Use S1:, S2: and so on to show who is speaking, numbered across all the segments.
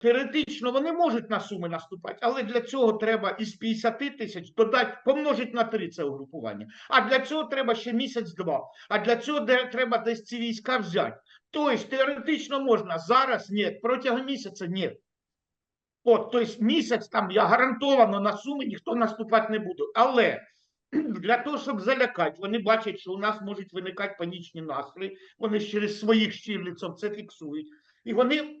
S1: Теоретично вони можуть на суми наступати, але для цього треба із 50 тисяч додати, помножити на 3 це угрупування. А для цього треба ще місяць-два. А для цього треба десь ці війська взяти. Тобто теоретично можна, зараз ні, протягом місяця ні. От, тобто місяць там я гарантовано на суми ніхто наступати не буде. Але для того, щоб залякати, вони бачать, що у нас можуть виникати панічні настрої, вони через своїх щирлиців це фіксують. І вони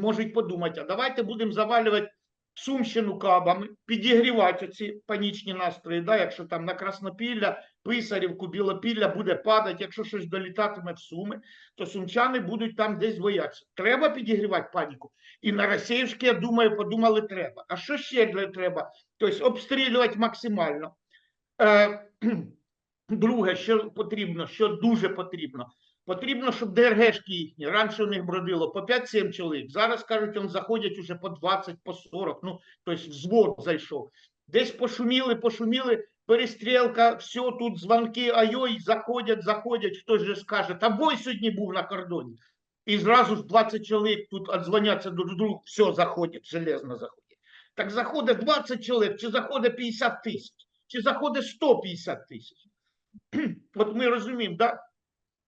S1: можуть подумати, а давайте будемо завалювати Сумщину кабами, підігрівати ці панічні настрої. Да? Якщо там на Краснопілля, Писарівку, Білопілля буде падати, якщо щось долітатиме в Суми, то сумчани будуть там десь боятися. Треба підігрівати паніку. І на Росіївське, я думаю, подумали, треба. А що ще для треба? Тобто обстрілювати максимально. Е, друге, що потрібно, що дуже потрібно. Потрібно, щоб ДРГшки їхні, раніше у них бродило по 5-7 чоловік, зараз кажуть, он заходять уже по 20, по 40, ну, тобто взвод зайшов. Десь пошуміли, пошуміли, перестрілка, все, тут дзвонки, айой, заходять, заходять, хтось же скаже, та бой сьогодні був на кордоні. І зразу ж 20 чоловік тут отдзвоняться друг другу, все, заходять, железно заходять. Так заходить 20 чоловік, чи заходить 50 тисяч, чи заходить 150 тисяч. От ми розуміємо, да?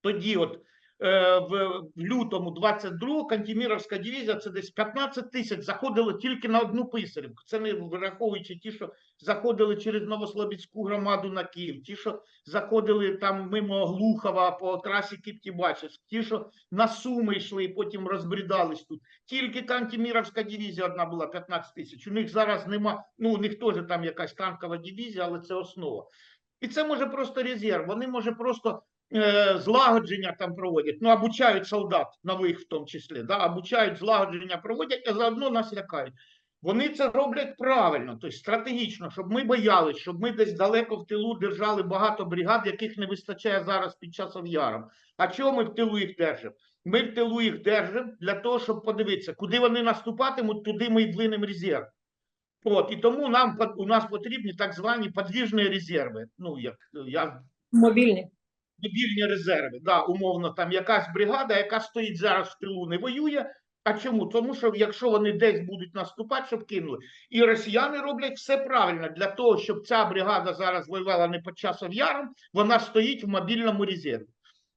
S1: Тоді, от е, в, лютому 22-го Кантеміровська дивізія, це десь 15 тисяч заходило тільки на одну писарівку. Це не враховуючи ті, що заходили через Новослобідську громаду на Київ, ті, що заходили там мимо Глухова по трасі Кіптібачівськ, ті, що на Суми йшли і потім розбрідались тут. Тільки Кантеміровська дивізія одна була 15 тисяч. У них зараз нема, ну у них теж там якась танкова дивізія, але це основа. І це може просто резерв. Вони може просто злагодження там проводять, ну, обучають солдат нових в тому числі, да, обучають злагодження проводять, а заодно нас лякають. Вони це роблять правильно, тобто стратегічно, щоб ми боялись, щоб ми десь далеко в тилу держали багато бригад, яких не вистачає зараз під час Ов'яром. А чого ми в тилу їх держимо? Ми в тилу їх держимо для того, щоб подивитися, куди вони наступатимуть, туди ми й двинемо резерв. От, і тому нам у нас потрібні так звані подвіжні резерви. Ну, як я
S2: Мобільні.
S1: Мобільні резерви. Да, умовно, там якась бригада, яка стоїть зараз в тилу, не воює. А чому? Тому що якщо вони десь будуть наступати, щоб кинули. І росіяни роблять все правильно для того, щоб ця бригада зараз воювала не під часом яром, вона стоїть в мобільному резерві.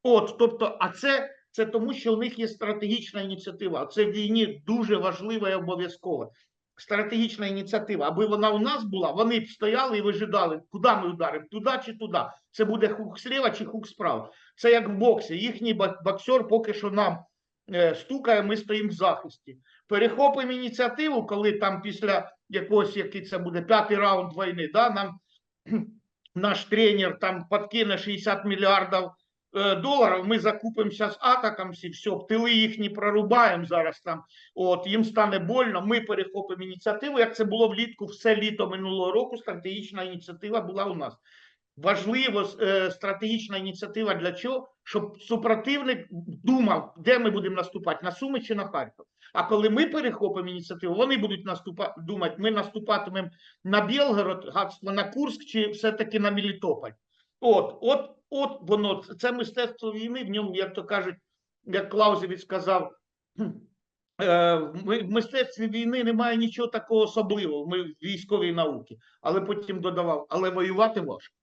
S1: От, тобто, а це, це тому, що у них є стратегічна ініціатива. Це в війні дуже важливо і обов'язково. Стратегічна ініціатива. Аби вона у нас була, вони б стояли і вижидали, куди ми ударимо, туди чи туди. Це буде хук зліва чи хук справа. Це як в боксі. Їхній боксер поки що нам е, стукає, ми стоїмо в захисті. Перехопимо ініціативу, коли там після якогось, який це буде п'ятий раунд війни, да, нам наш тренер там подкине 60 мільярдів доларів, ми закупимо зараз атакамсі, все, тили їхні прорубаємо зараз там, от, їм стане больно, ми перехопимо ініціативу, як це було влітку, все літо минулого року, стратегічна ініціатива була у нас. Важливо е, стратегічна ініціатива для чого? Щоб супротивник думав, де ми будемо наступати, на Суми чи на Харків. А коли ми перехопимо ініціативу, вони будуть наступати, думати, ми наступатимемо на Білгород, гадство на Курск чи все-таки на Мелітополь. От, от, от воно, це мистецтво війни, в ньому, як то кажуть, як Клаузевіч сказав, е, в мистецтві війни немає нічого такого особливого, ми в військовій науці. Але потім додавав, але воювати важко.